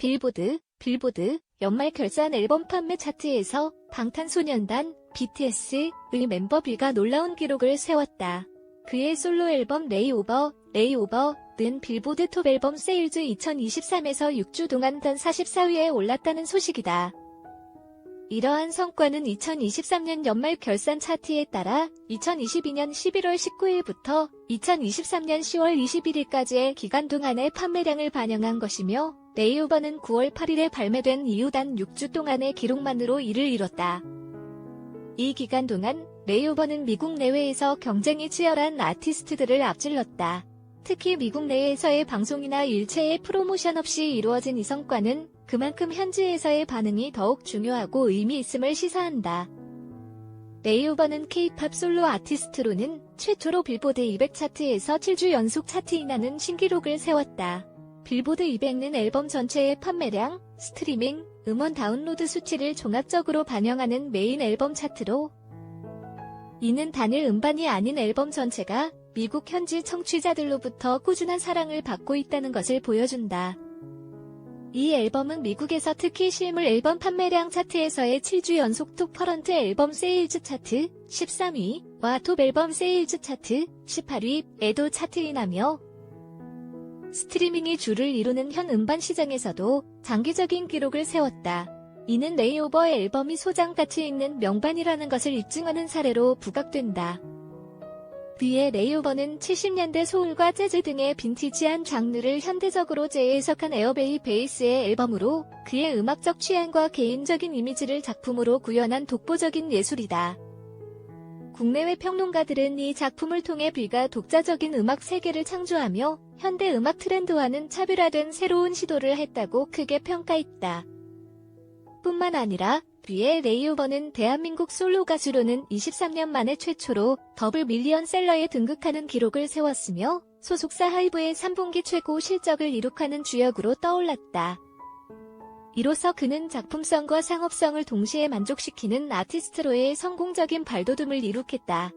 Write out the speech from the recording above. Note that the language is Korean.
빌보드, 빌보드 연말 결산 앨범 판매 차트에서 방탄소년단 BTS의 멤버 B가 놀라운 기록을 세웠다. 그의 솔로 앨범 레이오버, 레이오버는 빌보드 톱 앨범 세일즈 2023에서 6주 동안 단 44위에 올랐다는 소식이다. 이러한 성과는 2023년 연말 결산 차트에 따라 2022년 11월 19일부터 2023년 10월 21일까지의 기간 동안의 판매량을 반영한 것이며 레이오버는 9월 8일에 발매된 이후 단 6주 동안의 기록만으로 이를 이뤘다. 이 기간 동안 레이오버는 미국 내외에서 경쟁이 치열한 아티스트들을 앞질렀다. 특히 미국 내에서의 방송이나 일체의 프로모션 없이 이루어진 이 성과는 그만큼 현지에서의 반응이 더욱 중요하고 의미 있음을 시사한다. 레이오버는 K-팝 솔로 아티스트로는 최초로 빌보드 200 차트에서 7주 연속 차트인하는 신기록을 세웠다. 빌보드 200는 앨범 전체의 판매량, 스트리밍, 음원 다운로드 수치를 종합적으로 반영하는 메인 앨범 차트로 이는 단일 음반이 아닌 앨범 전체가 미국 현지 청취자들로부터 꾸준한 사랑을 받고 있다는 것을 보여준다. 이 앨범은 미국에서 특히 실물 앨범 판매량 차트에서의 7주 연속 톱 커런트 앨범 세일즈 차트 13위와 톱 앨범 세일즈 차트 18위에도 차트인하며 스트리밍이 주를 이루는 현 음반 시장에서도 장기적인 기록을 세웠다. 이는 레이오버 앨범이 소장 가치 있는 명반이라는 것을 입증하는 사례로 부각된다. 뒤에 레이오버는 70년대 소울과 재즈 등의 빈티지한 장르를 현대적으로 재해석한 에어베이 베이스의 앨범으로 그의 음악적 취향과 개인적인 이미지를 작품으로 구현한 독보적인 예술이다. 국내외 평론가들은 이 작품을 통해 비가 독자적인 음악 세계를 창조하며 현대 음악 트렌드와는 차별화된 새로운 시도를 했다고 크게 평가했다. 뿐만 아니라 뒤에 레이오버는 대한민국 솔로 가수로는 23년 만에 최초로 더블 밀리언셀러에 등극하는 기록을 세웠으며 소속사 하이브의 3분기 최고 실적을 이룩하는 주역으로 떠올랐다. 이로써 그는 작품성과 상업성을 동시에 만족시키는 아티스트로의 성공적인 발돋움을 이룩했다.